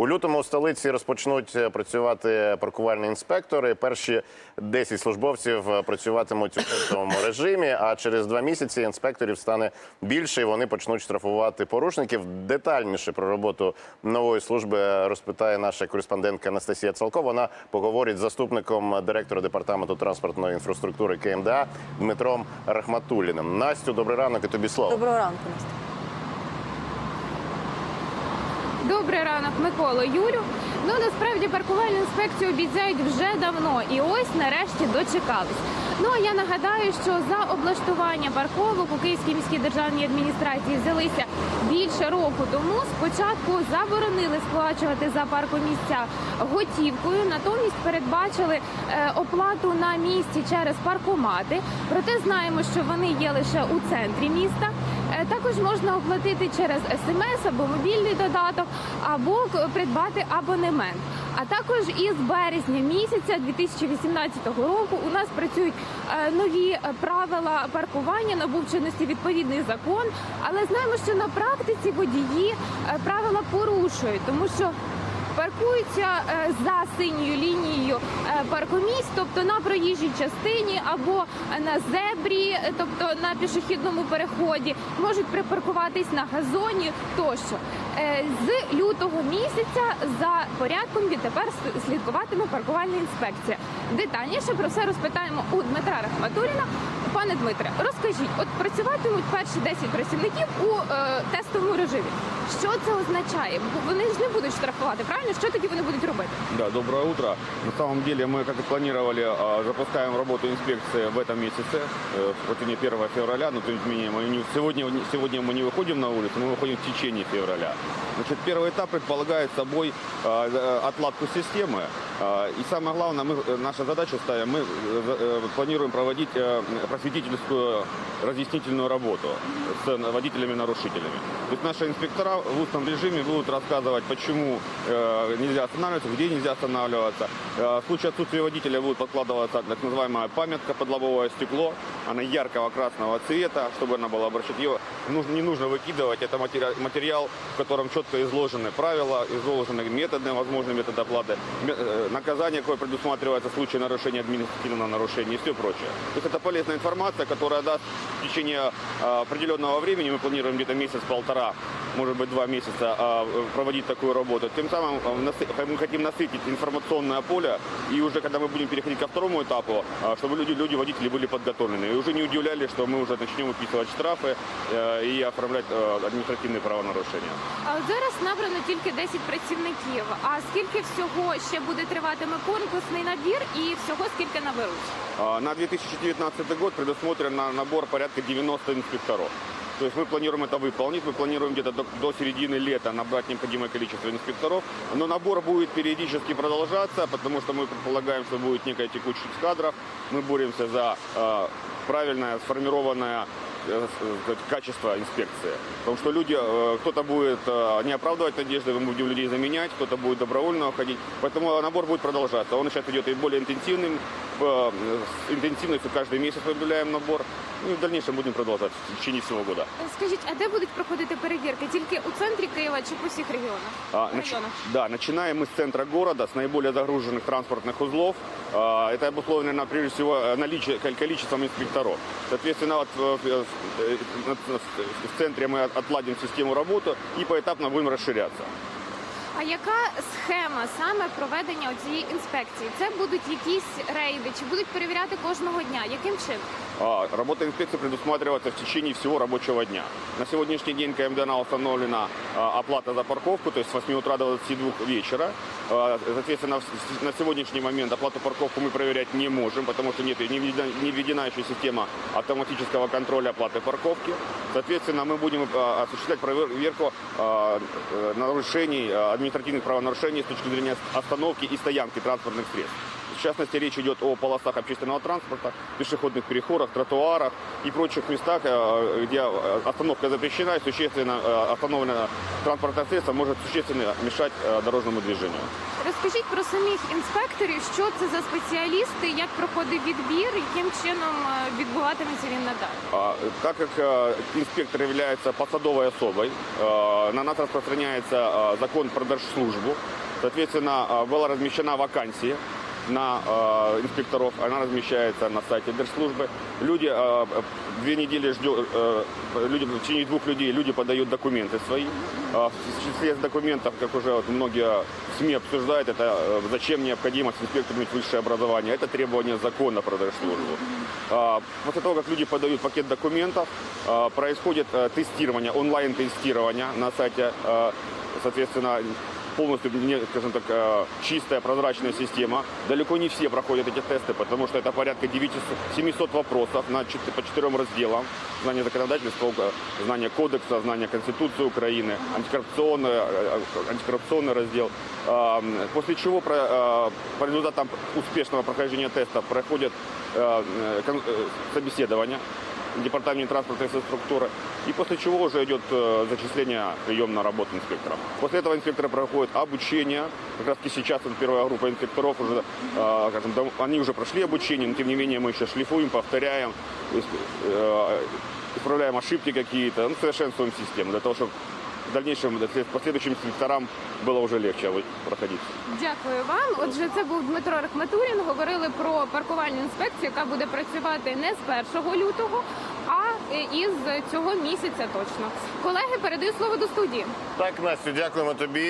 У лютому у столиці розпочнуть е, працювати паркувальні інспектори. Перші 10 службовців е, працюватимуть у тестовому режимі. А через два місяці інспекторів стане більше, і вони почнуть штрафувати порушників. Детальніше про роботу нової служби розпитає наша кореспондентка Анастасія Цалко. Вона поговорить з заступником директора департаменту транспортної інфраструктури КМДА Дмитром Рахматуліним. Настю, добрий ранок і тобі слово. Доброго ранку, Настя. Добрий ранок, Микола Юрю. Ну насправді паркувальну інспекцію обіцяють вже давно, і ось нарешті дочекались. Ну а я нагадаю, що за облаштування парковок у Київській міській державній адміністрації взялися більше року тому. Спочатку заборонили сплачувати за паркомісця готівкою, натомість передбачили е, оплату на місці через паркомати. Проте знаємо, що вони є лише у центрі міста. Е, Також можна оплатити через смс або мобільний додаток, або придбати абонемент. А також із березня місяця 2018 року у нас працюють е, нові е, правила паркування, набув чинності відповідний закон. Але знаємо, що на практиці водії правила порушують, тому що паркуються е, за синьою лінією е, паркомісць, тобто на проїжджій частині або на зебрі, е, тобто на пішохідному переході, можуть припаркуватись на газоні тощо. З лютого місяця за порядком відтепер слідкуватиме паркувальна інспекція. Детальніше про все розпитаємо у Дмитра Рахматуліна. Пане Дмитре, розкажіть, от працюватимуть перші 10 працівників у е, тестовому режимі. Що це означає? Бо вони ж не будуть штрафувати, правильно? Що тоді вони будуть робити? Да, доброе утро. На самом деле мы, как и планировали, а, запускаем работу инспекции в этом месяце, э, в не 1 февраля, но тем не менее мы не- сегодня, сегодня мы не выходим на улицу, мы выходим в течение февраля. Значит, первый этап предполагает собой а, э, отладку системы. А, И самое главное, мы, э, наша задача ставим, мы э, э, планируем проводить э, просветительскую разъяснительную работу с водителями-нарушителями. То есть наши инспектора в устном режиме будут рассказывать, почему э, нельзя останавливаться, где нельзя останавливаться. Э, в случае отсутствия водителя будет подкладываться так называемая памятка под лобовое стекло. Она яркого красного цвета, чтобы она была обращать ее. нужно- Не нужно выкидывать. Это матери- материал, в котором четко изложены правила, изложены методы, возможные методы оплаты, э, наказание, какое предусматривается в случае нарушения административного нарушения и все прочее. То есть это полезная информация, которая даст в течение э, определенного времени, мы планируем где-то месяц-полтора, может быть два месяца проводить такую работу. Тем самым мы хотим насытить информационное поле, и уже когда мы будем переходить ко второму этапу, э, чтобы люди, люди, водители были подготовлены. И уже не удивляли, что мы уже начнем выписывать штрафы э, и оформлять э, административные правонарушения. А от зараз набрано тільки 10 працівників. А скільки всього ще буде триватиме конкурсний набір і всього скільки наберуть? А, На 2019 год предусмотрен на- набор порядка 90 инспекторов. То есть мы планируем это выполнить, мы планируем где-то до, до середины лета набрать необходимое количество инспекторов, но набор будет периодически продолжаться, потому что мы предполагаем, что будет некая текучесть кадров, мы боремся за э, правильное сформированное э, сказать, качество инспекции. Потому что люди, э, кто-то будет э, не оправдывать надежды, мы будем людей заменять, кто-то будет добровольно уходить. Поэтому набор будет продолжаться. Он сейчас идет и более интенсивным, э, с интенсивностью каждый месяц мы объявляем набор. Ну и в дальнейшем будем продолжать в течение всего года. Скажіть, а де будуть проходити перевірки? Тільки у центрі Києва чи по всіх регіонах? А, нач- Районах? Да, начинаем мы с центра города, с наиболее загруженных транспортных узлов. А, Это обусловлено, прежде всего, э, наличие, кол- количеством инспекторов. Соответственно, вот, э, в, э, э, в центре мы от- отладим систему работы и поэтапно будем расширяться. А яка схема саме проведення цієї інспекції? Це будуть якісь рейди, чи будуть перевіряти кожного дня? Яким чином? А, Работа инспекции предусматривается в течение всего рабочего дня. На сегодняшний день КМДНА установлена а, оплата за парковку, то есть с 8 утра до 22 вечера. А, Соответственно, в с- на сегодняшний момент оплату парковку мы проверять не можем, потому что нет, не введена, не введена еще система автоматического контроля оплаты парковки. Соответственно, мы будем а, осуществлять проверку а, э, нарушений, а, административных правонарушений с точки зрения остановки и стоянки транспортных средств. В частности, речь идет о полосах общественного транспорта, пешеходных переходах, тротуарах и прочих местах, э, где э, остановка запрещена и существенно э, остановленное транспортное средство может существенно мешать э, дорожному движению. Розкажіть про самих інспекторів, що це за спеціалісти, як проходить відбір, яким чином е, відбуватиметься він надалі. А, Так как э, инспектор является посадовой особой, э, на нас распространяется э, закон про держслужбу. Соответственно, э, была размещена вакансия на э, инспекторов. Она размещается на сайте держслужбы. Люди э, э, две недели ждет, э, люди, в течение двух людей люди подают документы свои. А В числе документов, как уже вот многие СМИ обсуждают, это э, зачем необходимость инспектору иметь высшее образование. Это требование закона про держслужбу. А, После того, как люди подают пакет документов, а, происходит э, тестирование, онлайн-тестирование на сайте, э, соответственно, полностью, скажем так, э, чистая, прозрачная система. Далеко не все проходят эти тесты, потому что это порядка 900 700 вопросов на, по четырем разделам. Знание законодательства, знание кодекса, знание Конституции Украины, антикоррупционный, э, э, антикоррупционный раздел. После чего по результатам успешного прохождения кон- э, собеседование в департаменте транспорта и инфраструктуры. И после чего уже идет э, зачисление, прием на работу инспектора. После этого инспекторы проходят обучение. Как раз таки сейчас вот первая группа инспекторов уже, э, скажем, дав- они уже прошли обучение, но тем не менее мы еще шлифуем, повторяем, то есть, э, исправляем ошибки какие-то, ну, совершенствуем систему для того, чтобы в дальнейшем, для последующим инспекторам было уже легче вы- Дякую вам. Отже, це був Дмитро Рахматурін. Говорили про паркувальну інспекцію, яка буде працювати не з 1 лютого, а е, із цього місяця точно. Колеги, передаю слово до студії. Так, Настю, дякуємо тобі.